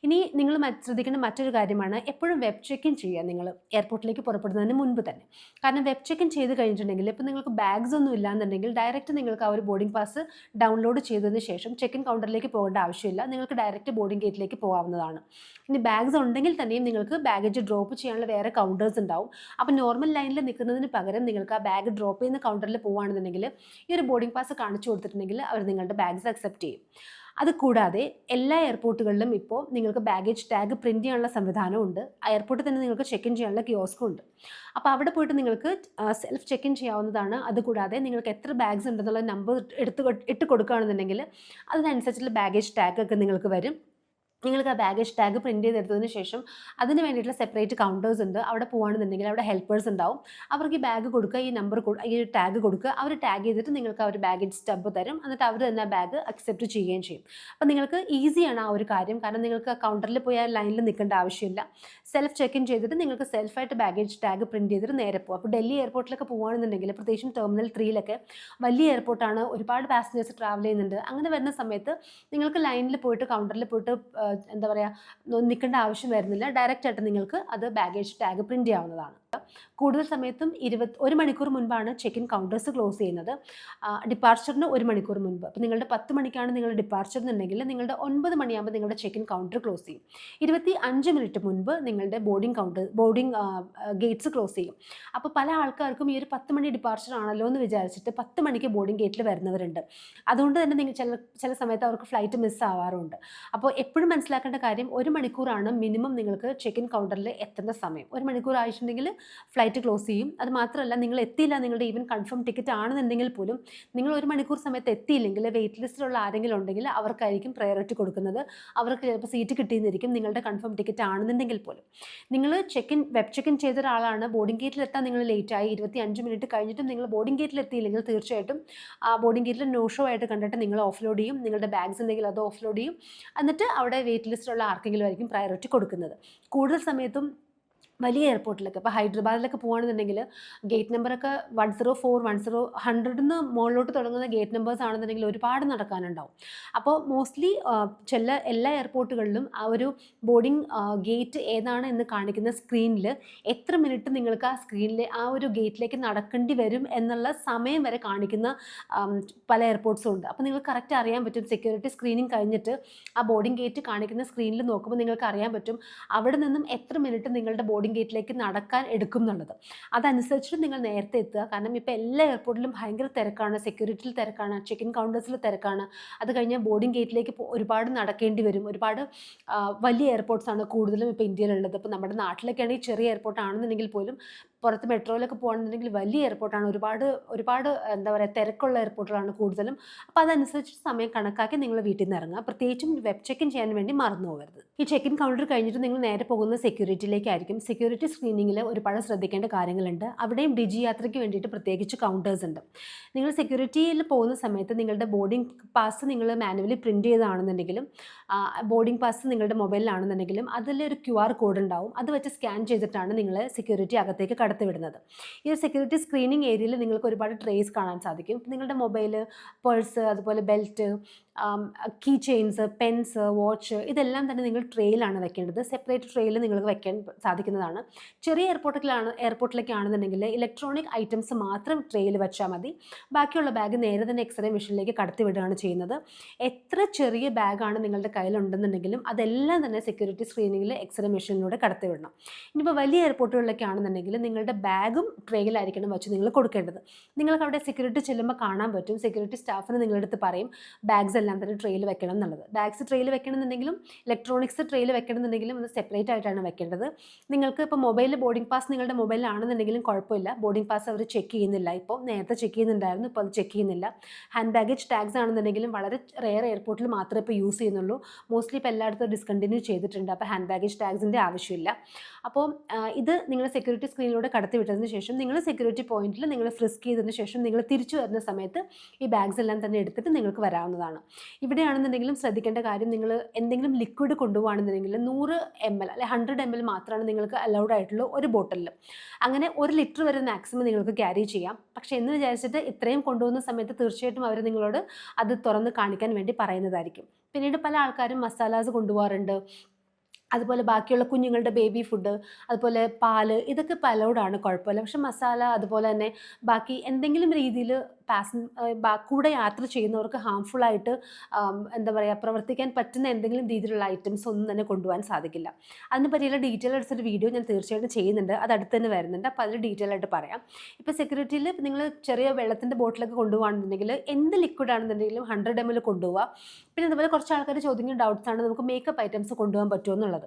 ഇനി നിങ്ങൾ ശ്രദ്ധിക്കേണ്ട മറ്റൊരു കാര്യമാണ് എപ്പോഴും വെബ് ചെക്ക് ഇൻ ചെയ്യുക നിങ്ങൾ. എയർപോർട്ടിലേക്ക് പുറപ്പെടുന്നതിന് മുൻപ് തന്നെ. കാരണം വെബ് ചെക്ക് ചെയ്ത് കഴിഞ്ഞിട്ടുണ്ടെങ്കിൽ ഇപ്പോൾ നിങ്ങൾക്ക് ബാഗ്സ് ഒന്നും ഇല്ലാന്നുണ്ടെങ്കിൽ ഡയറക്റ്റ് നിങ്ങൾക്ക് ആ ഒരു ബോർഡിംഗ് പാസ് ഡൗൺലോഡ് ചെയ്തതിന് ശേഷം ചെക്ക് ഇൻ കൗണ്ടറിലേക്ക് പോകേണ്ട ആവശ്യമില്ല. നിങ്ങൾക്ക് ഡയറക്റ്റ് ബോർഡിംഗ് ഗേറ്റിലേക്ക് പോകാവുന്നതാണ്. ഇനി ബാഗ്സ് ഉണ്ടെങ്കിൽ തന്നെയും നിങ്ങൾക്ക് ബാഗേജ് ഡ്രോപ്പ് ചെയ്യാനുള്ള വേറെ കൗണ്ടേഴ്സ് ഉണ്ടാവും. അപ്പോൾ നോർമൽ ലൈനിൽ നിൽക്കുന്നതിന് പകരം നിങ്ങൾക്ക് ആ ബാഗ് ഡ്രോപ്പ് ചെയ്യുന്ന കൗണ്ടറിൽ പോകുകയാണെന്നുണ്ടെങ്കിൽ ഈ ഒരു ബോർഡിംഗ് പാസ് കാണിച്ചു കൊടുത്തിട്ടുണ്ടെങ്കിൽ അവർ നിങ്ങളുടെ ബാഗ്സ് അക്സെപ്റ്റ് ചെയ്യും. അത് കൂടാതെ എല്ലാ എയർപോർട്ടുകളിലും ഇപ്പോൾ നിങ്ങൾക്ക് ബാഗേജ് ടാഗ് പ്രിന്റ് ചെയ്യാനുള്ള സംവിധാനമുണ്ട് എയർപോർട്ടിൽ തന്നെ നിങ്ങൾക്ക് ചെക്ക് ഇൻ ചെയ്യാനുള്ള കിയോസ്കും ഉണ്ട്. അപ്പോൾ അവിടെ പോയിട്ട് നിങ്ങൾക്ക് സെൽഫ് ചെക്ക് ഇൻ ചെയ്യാവുന്നതാണ്. അതുകൂടാതെ നിങ്ങൾക്ക് എത്ര ബാഗ്സ് ഉണ്ടെന്നുള്ള നമ്പർ എടുത്ത് ഇട്ട് കൊടുക്കുകയാണെന്നുണ്ടെങ്കിൽ അതിനനുസരിച്ചുള്ള ബാഗേജ് ടാഗ് ഒക്കെ നിങ്ങൾക്ക് വരും. നിങ്ങൾക്ക് ആ ബാഗേജ് ടാഗ് പ്രിന്റ് ചെയ്തെടുത്തതിന് ശേഷം അതിന് വേണ്ടിയിട്ടുള്ള സെപ്പറേറ്റ് കൗണ്ടേഴ്സ് ഉണ്ട്. അവിടെ പോകുകയാണെന്നുണ്ടെങ്കിൽ അവിടെ ഹെൽപ്പേഴ്സ് ഉണ്ടാവും. അവർക്ക് ഈ ബാഗ് കൊടുക്കുക ഈ നമ്പർ ഈ ടാഗ് കൊടുക്കുക. അവർ ടാഗ് ചെയ്തിട്ട് നിങ്ങൾക്ക് ആ ഒരു ബാഗേജ് സ്റ്റബ് തരും. എന്നിട്ട് അവർ തന്നെ ബാഗ് അക്സെപ്റ്റ് ചെയ്യുകയും ചെയ്യും. അപ്പോൾ നിങ്ങൾക്ക് ഈസിയാണ് ആ ഒരു കാര്യം. കാരണം നിങ്ങൾക്ക് കൗണ്ടറിൽ പോയി ആ ലൈനിൽ നിൽക്കേണ്ട ആവശ്യമില്ല. സെൽഫ് ചെക്ക് ഇൻ ചെയ്തിട്ട് നിങ്ങൾക്ക് സെൽഫായിട്ട് ബാഗേജ് ടാഗ് പ്രിന്റ് ചെയ്തിട്ട് നേരെ പോകും അപ്പോൾ ഡൽഹി എയർപോർട്ടിലൊക്കെ പോകുകയാണെന്നുണ്ടെങ്കിൽ പ്രത്യേകിച്ചും ടെർമിനൽ ത്രീയിലൊക്കെ വലിയ എയർപോർട്ടാണ് ഒരുപാട് പാസഞ്ചേഴ്സ് ട്രാവൽ ചെയ്യുന്നുണ്ട്. അങ്ങനെ വരുന്ന സമയത്ത് നിങ്ങൾക്ക് ലൈനിൽ പോയിട്ട് കൗണ്ടറിൽ പോയിട്ട് എന്താ പറയുക നിൽക്കേണ്ട ആവശ്യം വരുന്നില്ല. ഡയറക്റ്റ് ആയിട്ട് നിങ്ങൾക്ക് അത് ബാഗേജ് ടാഗ് പ്രിന്റ് ചെയ്യാവുന്നതാണ്. കൂടുതൽ സമയത്തും ഇരുപത് ഒരു മണിക്കൂർ മുൻപാണ് ചെക്ക് ഇൻ കൗണ്ടേഴ്സ് ക്ലോസ് ചെയ്യുന്നത്. ഡിപ്പാർച്ചറിന് ഒരു മണിക്കൂർ മുൻപ്. അപ്പോൾ നിങ്ങളുടെ പത്ത് മണിക്കാണ് നിങ്ങളുടെ ഡിപ്പാർച്ചർ എന്നുണ്ടെങ്കിൽ നിങ്ങളുടെ ഒൻപത് മണിയാകുമ്പോൾ നിങ്ങളുടെ ചെക്ക് ഇൻ കൗണ്ടർ ക്ലോസ് ചെയ്യും. ഇരുപത്തി അഞ്ച് മിനിറ്റ് മുൻപ് നിങ്ങളുടെ boarding counter boarding gates close ചെയ്യും. അപ്പോൾ പല ആൾക്കാർക്കും ഈ ഒരു പത്ത് മണി ഡിപ്പാർച്ചർ ആണല്ലോ എന്ന് വിചാരിച്ചിട്ട് പത്ത് മണിക്ക് ബോർഡിംഗ് ഗേറ്റിൽ വരുന്നവരുണ്ട്. അതുകൊണ്ട് തന്നെ നിങ്ങൾ ചില ചില സമയത്ത് അവർക്ക് ഫ്ലൈറ്റ് മിസ് ആവാറുണ്ട്. അപ്പോൾ എപ്പോഴും മനസ്സിലാക്കേണ്ട കാര്യം ഒരു മണിക്കൂറാണ് മിനിമം നിങ്ങൾക്ക് ചെക്ക് ഇൻ കൗണ്ടറിൽ എത്തേണ്ട സമയം. ഒരു മണിക്കൂർ ആയിട്ടുണ്ടെങ്കിൽ ഫ്ലൈറ്റ് ക്ലോസ് ചെയ്യും. അത് മാത്രമല്ല നിങ്ങൾ എത്തിയില്ല നിങ്ങളുടെ ഈവൻ കൺഫേം ടിക്കറ്റ് ആണെന്നുണ്ടെങ്കിൽ പോലും നിങ്ങൾ ഒരു മണിക്കൂർ സമയത്ത് എത്തിയില്ലെങ്കിൽ വെയിറ്റ് ലിസ്റ്റിലുള്ള ആരെങ്കിലും ഉണ്ടെങ്കിൽ അവർക്കായിരിക്കും പ്രയോറിറ്റി കൊടുക്കുന്നത്. അവർക്ക് ചിലപ്പോൾ സീറ്റ് കിട്ടിയെന്നിരിക്കും നിങ്ങളുടെ കൺഫേം ടിക്കറ്റ് ആണെന്നുണ്ടെങ്കിൽ പോലും. നിങ്ങൾ check in web check in ചെയ്ത ഒരാളാണ് ബോർഡിംഗ് ഗേറ്റിൽ എത്താൻ നിങ്ങൾ ലേറ്റായി ഇരുപത്തി അഞ്ച് മിനിറ്റ് കഴിഞ്ഞിട്ടും നിങ്ങൾ ബോർഡിംഗ് ഗേറ്റിൽ എത്തിയില്ലെങ്കിൽ തീർച്ചയായിട്ടും ആ ബോർഡിംഗ് ഗേറ്റിൽ നോ ഷോ ആയിട്ട് കണ്ടിട്ട് നിങ്ങൾ ഓഫ്ലോഡ് ചെയ്യും. നിങ്ങളുടെ ബാഗ്സ് ഉണ്ടെങ്കിൽ അത് ഓഫ്ലോഡ് ചെയ്യും. എന്നിട്ട് അവിടെ വെയിറ്റ് ലിസ്റ്റിലുള്ള ആർക്കെങ്കിലും ആയിരിക്കും പ്രയോറിറ്റി കൊടുക്കുന്നത്. കൂടുതൽ സമയത്തും വലിയ എയർപോർട്ടിലൊക്കെ ഇപ്പോൾ ഹൈദരാബാദിലൊക്കെ പോകുകയാണെന്നുണ്ടെങ്കിൽ ഗേറ്റ് നമ്പറൊക്കെ one zero four one zero ഹൺഡ്രഡിന്ന് മുകളിലോട്ട് തുടങ്ങുന്ന ഗേറ്റ് നമ്പേഴ്സ് ആണെന്നുണ്ടെങ്കിൽ ഒരുപാട് നടക്കാനുണ്ടാവും. അപ്പോൾ മോസ്റ്റ്ലി ചില എല്ലാ എയർപോർട്ടുകളിലും ആ ഒരു ബോർഡിംഗ് ഗേറ്റ് ഏതാണ് എന്ന് കാണിക്കുന്ന സ്ക്രീനിൽ എത്ര മിനിറ്റ് നിങ്ങൾക്ക് ആ സ്ക്രീനിൽ ആ ഒരു ഗേറ്റിലേക്ക് നടക്കേണ്ടി വരും എന്നുള്ള സമയം വരെ കാണിക്കുന്ന പല എയർപോർട്ട്സും ഉണ്ട്. അപ്പോൾ നിങ്ങൾക്ക് കറക്റ്റ് അറിയാൻ പറ്റും. സെക്യൂരിറ്റി സ്ക്രീനിങ് കഴിഞ്ഞിട്ട് ആ ബോർഡിംഗ് ഗേറ്റ് കാണിക്കുന്ന സ്ക്രീനിൽ നോക്കുമ്പോൾ നിങ്ങൾക്ക് അറിയാൻ പറ്റും. അവിടെ നിന്നും എത്ര മിനിറ്റ് നിങ്ങളുടെ ബോർഡിംഗ് ഗേറ്റിലേക്ക് നടക്കാൻ എടുക്കും എന്നുള്ളത് അതനുസരിച്ചിട്ട് നിങ്ങൾ നേരത്തെ എത്തുക. കാരണം ഇപ്പോൾ എല്ലാ എയർപോർട്ടിലും ഭയങ്കര തിരക്കാണ്. സെക്യൂരിറ്റിയിൽ തിരക്കാണ്. ചെക്ക് ഇൻ കൗണ്ടേഴ്സിൽ തിരക്കാണ്. അത് കഴിഞ്ഞാൽ ബോർഡിംഗ് ഗേറ്റിലേക്ക് ഒരുപാട് നടക്കേണ്ടി വരും. ഒരുപാട് വലിയ എയർപോർട്ട്സാണ് കൂടുതലും ഇപ്പോൾ ഇന്ത്യയിലുള്ളത്. ഇപ്പോൾ നമ്മുടെ നാട്ടിലൊക്കെ ആണെങ്കിൽ ചെറിയ എയർപോർട്ട് ആണെന്നുണ്ടെങ്കിൽ പോലും പുറത്ത് മെട്രോയിലൊക്കെ പോകണമെന്നുണ്ടെങ്കിൽ വലിയ എയർപോർട്ടാണ്. ഒരുപാട് ഒരുപാട് എന്താ പറയുക തിരക്കുള്ള എയർപോർട്ടുകളാണ് കൂടുതലും. അപ്പോൾ അതനുസരിച്ച് സമയം കണക്കാക്കി നിങ്ങൾ വീട്ടിൽ നിന്ന് ഇറങ്ങുക. പ്രത്യേകിച്ചും വെബ് ചെക്ക് ഇൻ ചെയ്യാൻ വേണ്ടി മറന്നു പോകരുത്. ഈ ചെക്ക് ഇൻ കൗണ്ടർ കഴിഞ്ഞിട്ട് നിങ്ങൾ നേരെ പോകുന്ന സെക്യൂരിറ്റിയിലേക്കായിരിക്കും സെക്യൂരിറ്റി സ്ക്രീനിങ്ങിൽ ഒരുപാട് ശ്രദ്ധിക്കേണ്ട കാര്യങ്ങളുണ്ട്. അവിടെയും ഡിജി യാത്രയ്ക്ക് വേണ്ടിയിട്ട് പ്രത്യേകിച്ച് കൗണ്ടേഴ്സ് ഉണ്ട്. നിങ്ങൾ സെക്യൂരിറ്റിയിൽ പോകുന്ന സമയത്ത് നിങ്ങളുടെ ബോർഡിംഗ് പാസ് നിങ്ങൾ മാനുവലി പ്രിന്റ് ചെയ്താണെന്നുണ്ടെങ്കിലും ബോർഡിംഗ് പാസ് നിങ്ങളുടെ മൊബൈലിലാണെന്നുണ്ടെങ്കിലും അതിലൊരു ക്യു ആർ കോഡ് ഉണ്ടാവും. അത് വെച്ച് സ്കാൻ ചെയ്തിട്ടാണ് നിങ്ങൾ സെക്യൂരിറ്റി അകത്തേക്ക് കടത്തിവിടുന്നത് ഈ ഒരു സെക്യൂരിറ്റി സ്ക്രീനിങ് ഏരിയയിൽ നിങ്ങൾക്ക് ഒരുപാട് ട്രേസ് കാണാൻ സാധിക്കും. നിങ്ങളുടെ മൊബൈൽ പേഴ്സ് അതുപോലെ belt key chains pens watch ഇതെല്ലാം തന്നെ നിങ്ങൾ ട്രെയിലാണ് വെക്കേണ്ടത്. സെപ്പറേറ്റ് ട്രെയിൽ നിങ്ങൾക്ക് വെക്കാൻ സാധിക്കുന്നതാണ്. ചെറിയ എയർപോർട്ടിലാണ് എയർപോർട്ടിലേക്കാണെന്നുണ്ടെങ്കിൽ ഇലക്ട്രോണിക് ഐറ്റംസ് മാത്രം ട്രെയിൽ വെച്ചാൽ മതി. ബാക്കിയുള്ള ബാഗ് നേരെ തന്നെ എക്സ്റേ മെഷീനിലേക്ക് കടത്തി വിടുകയാണ് ചെയ്യുന്നത്. എത്ര ചെറിയ ബാഗാണ് നിങ്ങളുടെ കയ്യിലുണ്ടെന്നുണ്ടെങ്കിലും അതെല്ലാം തന്നെ സെക്യൂരിറ്റി സ്ക്രീനിങ്ങിൽ എക്സ്റേ മെഷീനിലൂടെ കടത്തിവിടണം ഇനിയിപ്പോൾ വലിയ എയർപോർട്ടുകളിലൊക്കെ ആണെന്നുണ്ടെങ്കിൽ നിങ്ങളുടെ ബാഗും ട്രെയിലായിരിക്കണം വെച്ച് നിങ്ങൾ കൊടുക്കേണ്ടത്. നിങ്ങൾക്ക് അവിടെ സെക്യൂരിറ്റി ചെല്ലുമ്പോൾ കാണാൻ പറ്റും. സെക്യൂരിറ്റി സ്റ്റാഫിന് നിങ്ങളുടെ അടുത്ത് പറയും. ബാഗ്സ് എല്ലാം തന്നെ ട്രെയിൽ വെക്കണം എന്നുള്ളത്. ബാഗ്സ് ട്രെയിൽ വെക്കണമെന്നുണ്ടെങ്കിലും ഇലക്ട്രോണിക്സ് ട്രെയിൽ വെക്കണമെന്നുണ്ടെങ്കിലും അത് സെപ്പറേറ്റ് ആയിട്ടാണ് വെക്കേണ്ടത്. നിങ്ങൾക്ക് ഇപ്പോൾ മൊബൈൽ ബോർഡിംഗ് പാസ് നിങ്ങളുടെ മൊബൈലാണെന്നുണ്ടെങ്കിലും കുഴപ്പമില്ല. ബോർഡിംഗ് പാസ് അവർ ചെക്ക് ചെയ്യുന്നില്ല. ഇപ്പോൾ നേരത്തെ ചെക്ക് ചെയ്യുന്നുണ്ടായിരുന്നു ഇപ്പോൾ അത് ചെക്ക് ചെയ്യുന്നില്ല. ഹാൻഡ് ബാഗേജ് ടാഗ്സ് ആണെന്നുണ്ടെങ്കിലും വളരെ റെയർ എയർപോർട്ടിൽ മാത്രമേ ഇപ്പോൾ യൂസ് ചെയ്യുന്നുള്ളൂ. മോസ്റ്റ്ലി ഇപ്പോൾ എല്ലായിടത്തും ഡിസ്കണ്ടിന്യൂ ചെയ്തിട്ടുണ്ട്. അപ്പോൾ ഹാൻഡ് ബാഗേജ് ടാഗ്സിന്റെ ആവശ്യമില്ല. അപ്പോൾ ഇത് നിങ്ങൾ സെക്യൂരിറ്റി സ്ക്രീനിലൂടെ കടത്തിവിട്ടതിന് ശേഷം നിങ്ങൾ സെക്യൂരിറ്റി പോയിന്റിൽ നിങ്ങൾ ഫ്രിസ്ക് ചെയ്തതിന് ശേഷം നിങ്ങൾ തിരിച്ചു വരുന്ന സമയത്ത് ഈ ബാഗ്സ് എല്ലാം തന്നെ എടുത്തിട്ട് നിങ്ങൾക്ക് വരാവുന്നതാണ്. ഇവിടെയാണെന്നുണ്ടെങ്കിലും ശ്രദ്ധിക്കേണ്ട കാര്യം നിങ്ങൾ എന്തെങ്കിലും ലിക്വിഡ് കൊണ്ടുപോകുകയാണെന്നുണ്ടെങ്കിൽ നൂറ് എം എൽ അല്ലെ ഹൺഡ്രഡ് എം എൽ മാത്രമാണ് നിങ്ങൾക്ക് അലൗഡ് ആയിട്ടുള്ള ഒരു ബോട്ടിലിൽ അങ്ങനെ ഒരു ലിറ്റർ വരെ മാക്സിമം നിങ്ങൾക്ക് ക്യാരി ചെയ്യാം. പക്ഷേ എന്ന് വിചാരിച്ചിട്ട് ഇത്രയും കൊണ്ടുപോകുന്ന സമയത്ത് തീർച്ചയായിട്ടും അവർ നിങ്ങളോട് അത് തുറന്ന് കാണിക്കാൻ വേണ്ടി പറയുന്നതായിരിക്കും. പിന്നീട് പല ആൾക്കാരും മസാലാസ് കൊണ്ടുപോകാറുണ്ട്. അതുപോലെ ബാക്കിയുള്ള കുഞ്ഞുങ്ങളുടെ ബേബി ഫുഡ് അതുപോലെ പാൽ ഇതൊക്കെ പലോടാണ് കുഴപ്പമില്ല. പക്ഷെ മസാല അതുപോലെ തന്നെ ബാക്കി എന്തെങ്കിലും രീതിയിൽ പാസൻ കൂടെ യാത്ര ചെയ്യുന്നവർക്ക് ഹാംഫുൾ ആയിട്ട് എന്താ പറയുക പ്രവർത്തിക്കാൻ പറ്റുന്ന എന്തെങ്കിലും രീതിയിലുള്ള ഐറ്റംസ് ഒന്നും തന്നെ കൊണ്ടുപോകാൻ സാധിക്കില്ല. അതിനെ പറ്റിയുള്ള ഡീറ്റെയിൽ അടിച്ചൊരു വീഡിയോ ഞാൻ തീർച്ചയായിട്ടും ചെയ്യുന്നുണ്ട്. അത് അടുത്ത് തന്നെ വരുന്നുണ്ട്. അപ്പോൾ അതിൽ ഡീറ്റെയിൽ ആയിട്ട് പറയാം. ഇപ്പോൾ സെക്യൂരിറ്റിയിൽ നിങ്ങൾ ചെറിയ വെള്ളത്തിന്റെ ബോട്ടിലൊക്കെ കൊണ്ടുപോകുകയാണെന്നുണ്ടെങ്കിൽ എന്ത് ലിക്വിഡ് ആണെന്നുണ്ടെങ്കിലും ഹൺഡ്രഡ് എം എൽ കൊണ്ടുപോവുക. പിന്നെ അതുപോലെ കുറച്ച് ആൾക്കാർ ചോദിക്കുന്ന ഡൗട്ട്സ് ആണ് നമുക്ക് മേക്കപ്പ് ഐറ്റംസ് കൊണ്ടുപോകാൻ പറ്റുമോ എന്നുള്ളത്.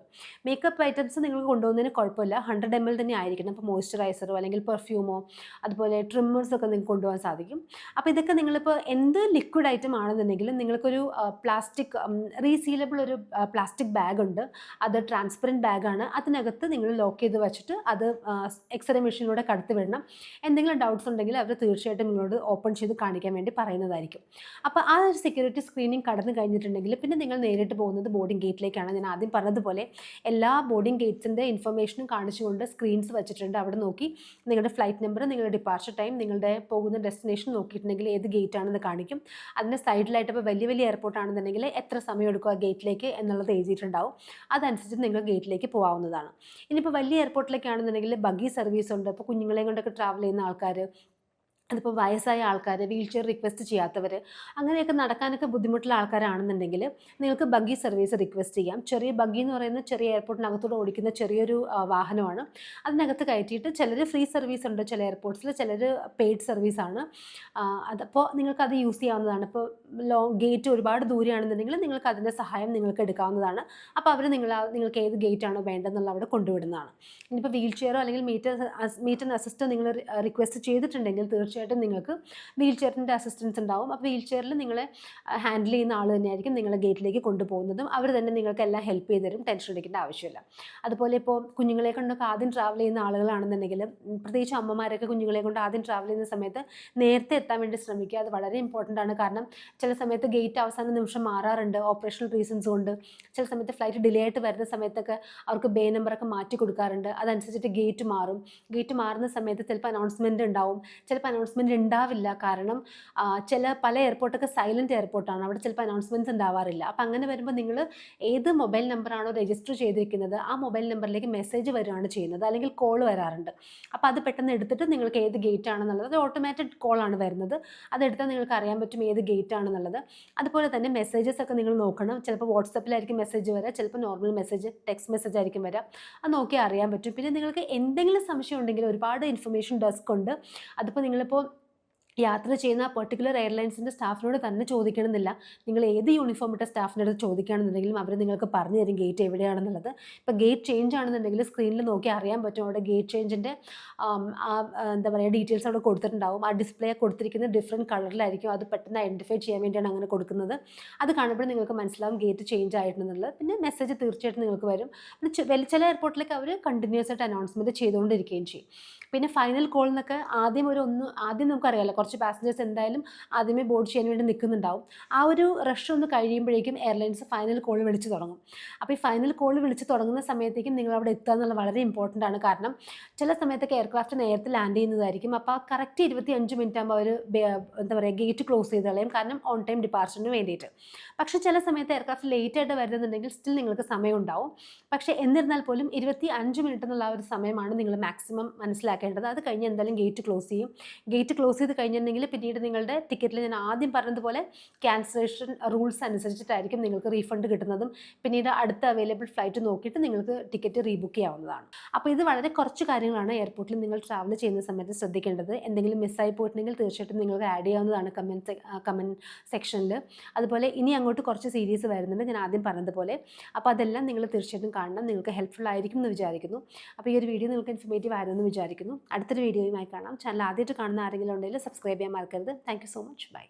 മേക്കപ്പ് ഐറ്റംസ് നിങ്ങൾ കൊണ്ടുപോകുന്നതിന് കുഴപ്പമില്ല. ഹൺഡ്രഡ് എം എൽ തന്നെ ആയിരിക്കണം. ഇപ്പോൾ മോയ്സ്ചറൈസറോ അല്ലെങ്കിൽ പെർഫ്യൂമോ അതുപോലെ ട്രിമ്മേഴ്സൊക്കെ നിങ്ങൾക്ക് കൊണ്ടുപോകാൻ സാധിക്കും. അപ്പോൾ ഇതൊക്കെ നിങ്ങളിപ്പോൾ എന്ത് ലിക്വിഡ് ഐറ്റം ആണെന്നുണ്ടെങ്കിലും നിങ്ങൾക്കൊരു പ്ലാസ്റ്റിക് റീസീലബിൾ ഒരു പ്ലാസ്റ്റിക് ബാഗ് ഉണ്ട്. അത് ട്രാൻസ്പെറന്റ് ബാഗാണ് അതിനകത്ത് നിങ്ങൾ ലോക്ക് ചെയ്ത് വെച്ചിട്ട് അത് എക്സ്റേ മെഷീനിലൂടെ കടത്തി വിടണം. എന്തെങ്കിലും ഡൗട്ട്സ് ഉണ്ടെങ്കിൽ അവർ തീർച്ചയായിട്ടും നിങ്ങളോട് ഓപ്പൺ ചെയ്ത് കാണിക്കാൻ വേണ്ടി പറയുന്നതായിരിക്കും. അപ്പോൾ ആ ഒരു സെക്യൂരിറ്റി സ്ക്രീനിങ് കടന്നു കഴിഞ്ഞിട്ടുണ്ടെങ്കിൽ പിന്നെ നിങ്ങൾ നേരിട്ട് പോകുന്നത് ബോർഡിംഗ് ഗേറ്റിലേക്കാണ് ഞാൻ ആദ്യം പറഞ്ഞതുപോലെ എല്ലാ ബോർഡിംഗ് ഗേറ്റ്സിന്റെ ഇൻഫർമേഷനും കാണിച്ചുകൊണ്ട് സ്ക്രീൻസ് വെച്ചിട്ടുണ്ട്. അവിടെ നോക്കി നിങ്ങളുടെ ഫ്ലൈറ്റ് നമ്പർ നിങ്ങളുടെ ഡിപ്പാർച്ചർ ടൈം നിങ്ങളുടെ പോകുന്ന ഡെസ്റ്റിനേഷൻ നോക്കിയിട്ടുണ്ടെങ്കിൽ ഏത് ഗേറ്റ് ആണെന്ന് കാണിക്കും. അതിന്റെ സൈഡിലായിട്ട് ഇപ്പോൾ വലിയ വലിയ എയർപോർട്ട് ആണെന്നുണ്ടെങ്കിൽ എത്ര സമയം എടുക്കും ആ ഗേറ്റിലേക്ക് എന്നുള്ളത് എഴുതിയിട്ടുണ്ടാവും. അതനുസരിച്ച് നിങ്ങൾ ഗേറ്റിലേക്ക് പോകാവുന്നതാണ് ഇനിയിപ്പോൾ വലിയ എയർപോർട്ടിലേക്കാണെന്നുണ്ടെങ്കിൽ ബഗ്ഗി സർവീസ് ഉണ്ട്. ഇപ്പോൾ കുഞ്ഞുങ്ങളെയും കൊണ്ടൊക്കെ ട്രാവൽ ചെയ്യുന്ന ആൾക്കാർ അതിപ്പോൾ വയസ്സായ ആൾക്കാർ വീൽ ചെയർ റിക്വസ്റ്റ് ചെയ്യാത്തവർ അങ്ങനെയൊക്കെ നടക്കാനൊക്കെ ബുദ്ധിമുട്ടുള്ള ആൾക്കാരാണെന്നുണ്ടെങ്കിൽ നിങ്ങൾക്ക് ബഗ്ഗി സർവീസ് റിക്വസ്റ്റ് ചെയ്യാം. ചെറിയ ബഗ്ഗി എന്ന് പറയുന്ന ചെറിയ എയർപോർട്ടിനകത്തൂടെ ഓടിക്കുന്ന ചെറിയൊരു വാഹനമാണ്. അതിനകത്ത് കയറ്റിയിട്ട് ചിലർ ഫ്രീ സർവീസ് ഉണ്ട് ചില എയർപോർട്ട്സിൽ ചിലർ പെയ്ഡ് സർവീസാണ്. അതപ്പോൾ നിങ്ങൾക്ക് അത് യൂസ് ചെയ്യാവുന്നതാണ്. ഇപ്പോൾ ലോങ് ഗേറ്റ് ഒരുപാട് ദൂരെയാണെന്നുണ്ടെങ്കിൽ നിങ്ങൾക്ക് അതിന്റെ സഹായം നിങ്ങൾക്ക് എടുക്കാവുന്നതാണ്. അപ്പോൾ അവർ നിങ്ങൾ നിങ്ങൾക്ക് ഏത് ഗേറ്റാണോ വേണ്ടതെന്നുള്ള അവിടെ കൊണ്ടുവിടുന്നതാണ്. ഇനിയിപ്പോൾ വീൽ ചെയറോ അല്ലെങ്കിൽ മീറ്റർ മീറ്റർ അസിസ്റ്റോ നിങ്ങൾ റിക്വസ്റ്റ് ചെയ്തിട്ടുണ്ടെങ്കിൽ തീർച്ചയായിട്ടും നിങ്ങൾക്ക് വീൽ ചെയറിന്റെ അസിസ്റ്റൻസ് ഉണ്ടാവും. അപ്പോൾ വീൽ ചെയറിൽ നിങ്ങളെ ഹാൻഡിൽ ചെയ്യുന്ന ആൾ തന്നെയായിരിക്കും നിങ്ങളെ ഗേറ്റിലേക്ക് കൊണ്ടുപോകുന്നതും അവർ തന്നെ നിങ്ങൾക്ക് എല്ലാം ഹെൽപ്പ് ചെയ്ത് തരും ടെൻഷൻ അടിക്കേണ്ട ആവശ്യമില്ല. അതുപോലെ ഇപ്പോൾ കുഞ്ഞുങ്ങളെ കൊണ്ടൊക്കെ ആദ്യം ട്രാവൽ ചെയ്യുന്ന ആളുകളാണെന്നുണ്ടെങ്കിൽ പ്രത്യേകിച്ച് അമ്മമാരൊക്കെ കുഞ്ഞുങ്ങളെ കൊണ്ട് ആദ്യം ട്രാവൽ ചെയ്യുന്ന സമയത്ത് നേരത്തെ എത്താൻ വേണ്ടി ശ്രമിക്കുക അത് വളരെ ഇമ്പോർട്ടന്റ് ആണ്. കാരണം ചില സമയത്ത് ഗേറ്റ് അവസാന നിമിഷം മാറാറുണ്ട് ഓപ്പറേഷണൽ റീസൺസ് കൊണ്ട്. ചില സമയത്ത് ഫ്ലൈറ്റ് ഡിലേ ആയിട്ട് വരുന്ന സമയത്തൊക്കെ അവർക്ക് ബേ നമ്പറൊക്കെ മാറ്റി കൊടുക്കാറുണ്ട്. അതനുസരിച്ചിട്ട് ഗേറ്റ് മാറും. ഗേറ്റ് മാറുന്ന സമയത്ത് ചിലപ്പോൾ അനൗൺസ്മെന്റ് ഉണ്ടാവും. ചിലപ്പോൾ അനൗൺസ്മെന്റ് ഉണ്ടാവില്ല കാരണം ചില പല എയർപോർട്ടൊക്കെ സൈലന്റ് എയർപോർട്ടാണ് അവിടെ ചിലപ്പോൾ അനൗൺസ്മെന്റ്സ് ഉണ്ടാവാറില്ല അപ്പം അങ്ങനെ വരുമ്പോൾ നിങ്ങൾ ഏത് മൊബൈൽ നമ്പറാണോ രജിസ്റ്റർ ചെയ്തിരിക്കുന്നത് ആ മൊബൈൽ നമ്പറിലേക്ക് മെസ്സേജ് വരികയാണ് ചെയ്യുന്നത്. അല്ലെങ്കിൽ കോൾ വരാറുണ്ട്. അപ്പോൾ അത് പെട്ടെന്ന് എടുത്തിട്ട് നിങ്ങൾക്ക് ഏത് ഗേറ്റ് ആണെന്നുള്ളത് അത് ഓട്ടോമാറ്റിക് കോളാണ് വരുന്നത്. അതെടുത്താൽ നിങ്ങൾക്ക് അറിയാൻ പറ്റും ഏത് ഗേറ്റ് ആണെന്നുള്ളത്. അതുപോലെ തന്നെ മെസ്സേജസ് ഒക്കെ നിങ്ങൾ നോക്കണം. ചിലപ്പോൾ വാട്സപ്പിലായിരിക്കും മെസ്സേജ് വരിക ചിലപ്പോൾ നോർമൽ മെസ്സേജ് ടെക്സ്റ്റ് മെസ്സേജ് ആയിരിക്കും വരിക അത് നോക്കി അറിയാൻ പറ്റും. പിന്നെ നിങ്ങൾക്ക് എന്തെങ്കിലും സംശയം ഉണ്ടെങ്കിൽ ഒരുപാട് ഇൻഫർമേഷൻ ഡെസ്ക് ഉണ്ട്. അതിപ്പോൾ നിങ്ങളിപ്പോൾ people യാത്ര ചെയ്യുന്ന പെർട്ടിക്കുലർ എയർലൈൻസിന്റെ സ്റ്റാഫിനോട് തന്നെ ചോദിക്കണമെന്നില്ല. നിങ്ങൾ ഏത് യൂണിഫോം ഇട്ട സ്റ്റാഫിന്റെ അടുത്ത് ചോദിക്കുകയാണെന്നുണ്ടെങ്കിലും അവർ നിങ്ങൾക്ക് പറഞ്ഞു തരും ഗേറ്റ് എവിടെയാണെന്നുള്ളത്. ഇപ്പോൾ ഗേറ്റ് ചേഞ്ച് ആണെന്നുണ്ടെങ്കിൽ സ്ക്രീനിൽ നോക്കി അറിയാൻ പറ്റും അവിടെ ഗേറ്റ് ചേഞ്ചിന്റെ എന്താ പറയുക ഡീറ്റെയിൽസ് അവിടെ കൊടുത്തിട്ടുണ്ടാവും. ആ ഡിസ്പ്ലേ കൊടുത്തിരിക്കുന്ന ഡിഫറെന്റ് കളറിലായിരിക്കും അത് പെട്ടെന്ന് ഐഡന്റിഫൈ ചെയ്യാൻ വേണ്ടിയാണ് അങ്ങനെ കൊടുക്കുന്നത്. അത് കാണുമ്പോൾ നിങ്ങൾക്ക് മനസ്സിലാവും ഗേറ്റ് ചേഞ്ച് ആയിട്ടുണ്ടെന്നുള്ളത്. പിന്നെ മെസ്സേജ് തീർച്ചയായിട്ടും നിങ്ങൾക്ക് വരും. പിന്നെ ചില എയർപോർട്ടിലേക്ക് അവർ കണ്ടിന്യൂസ് ആയിട്ട് അനൗൺസ്മെന്റ് ചെയ്തുകൊണ്ടിരിക്കുകയും ചെയ്യും. പിന്നെ ഫൈനൽ കോൾ എന്നൊക്കെ ആദ്യം ഒരു ഒന്ന് ആദ്യം നമുക്കറിയാമല്ലോ കുറച്ച് പാസഞ്ചേഴ്സ് എന്തായാലും ആദ്യമേ ബോർഡ് ചെയ്യാൻ വേണ്ടി നിൽക്കുന്നുണ്ടാവും. ആ ഒരു റഷ് ഒന്ന് കഴിയുമ്പോഴേക്കും എയർലൈൻസ് ഫൈനൽ കോൾ വിളിച്ച് തുടങ്ങും. അപ്പോൾ ഈ ഫൈനൽ കോൾ വിളിച്ച് തുടങ്ങുന്ന സമയത്തേക്കും നിങ്ങൾ അവിടെ എത്തുക എന്നുള്ളത് വളരെ ഇമ്പോർട്ടന്റ് ആണ്. കാരണം ചില സമയത്തൊക്കെ എയർക്രാഫ്റ്റ് നേരത്തെ ലാൻഡ് ചെയ്യുന്നതായിരിക്കും. അപ്പോൾ കറക്റ്റ് ഇരുപത്തി അഞ്ച് മിനിറ്റ് ആകുമ്പോൾ അവർ എന്താ പറയുക ഗേറ്റ് ക്ലോസ് ചെയ്ത് കളയും. കാരണം ഓൺ ടൈം ഡിപ്പാർച്ചറിന് വേണ്ടിയിട്ട്. പക്ഷേ ചില സമയത്ത് എയർക്രാഫ്റ്റ് ലേറ്റ് ആയിട്ട് വരുന്നുണ്ടെങ്കിൽ സ്റ്റിൽ നിങ്ങൾക്ക് സമയം ഉണ്ടാവും പക്ഷേ എന്നിരുന്നാൽ പോലും ഇരുപത്തി അഞ്ച് മിനിറ്റ് എന്നുള്ള ആ ഒരു സമയമാണ് നിങ്ങൾ മാക്സിമം മനസ്സിലാക്കേണ്ടത്. അത് കഴിഞ്ഞ് എന്തായാലും ഗേറ്റ് ക്ലോസ് ചെയ്യും. ഗേറ്റ് ക്ലോസ് ചെയ്ത് കഴിഞ്ഞിട്ടുണ്ടെങ്കിൽ പിന്നീട് നിങ്ങളുടെ ടിക്കറ്റിൽ ഞാൻ ആദ്യം പറഞ്ഞതുപോലെ ക്യാൻസലേഷൻ റൂൾസ് അനുസരിച്ചിട്ടായിരിക്കും നിങ്ങൾക്ക് റീഫണ്ട് കിട്ടുന്നതും. പിന്നീട് അടുത്ത അവൈലബിൾ ഫ്ലൈറ്റ് നോക്കിയിട്ട് നിങ്ങൾക്ക് ടിക്കറ്റ് റീബുക്ക് ചെയ്യാവുന്നതാണ്. അപ്പോൾ ഇത് വളരെ കുറച്ച് കാര്യങ്ങളാണ് എയർപോർട്ടിൽ നിങ്ങൾ ട്രാവൽ ചെയ്യുന്ന സമയത്ത് ശ്രദ്ധിക്കേണ്ടത്. എന്തെങ്കിലും മിസ്സായി പോയിട്ടുണ്ടെങ്കിൽ തീർച്ചയായിട്ടും നിങ്ങൾക്ക് ആഡ് ചെയ്യാവുന്നതാണ് കമന്റ് കമന്റ് സെക്ഷനിൽ അതുപോലെ ഇനി അങ്ങോട്ട് കുറച്ച് സീരീസ് വരുന്നുണ്ട് ഞാൻ ആദ്യം പറഞ്ഞതുപോലെ. അപ്പോൾ അതെല്ലാം നിങ്ങൾ തീർച്ചയായിട്ടും കാണണം. നിങ്ങൾക്ക് ഹെൽപ്ഫുൾ ആയിരിക്കും എന്ന് വിചാരിക്കുന്നു. അപ്പോൾ ഈ ഒരു വീഡിയോ നിങ്ങൾക്ക് ഇൻഫർമേറ്റീവ് ആയിരുന്നു എന്ന് വിചാരിക്കുന്നു. അടുത്തൊരു വീഡിയോയുമായി കാണാം. ചാനൽ ആദ്യമായിട്ട് കാണുന്ന ആരെങ്കിലും ഉണ്ടെങ്കിൽ സബ്സ്ക്രൈബ് ചെയ്യാൻ മറക്കരുത് thank you so much bye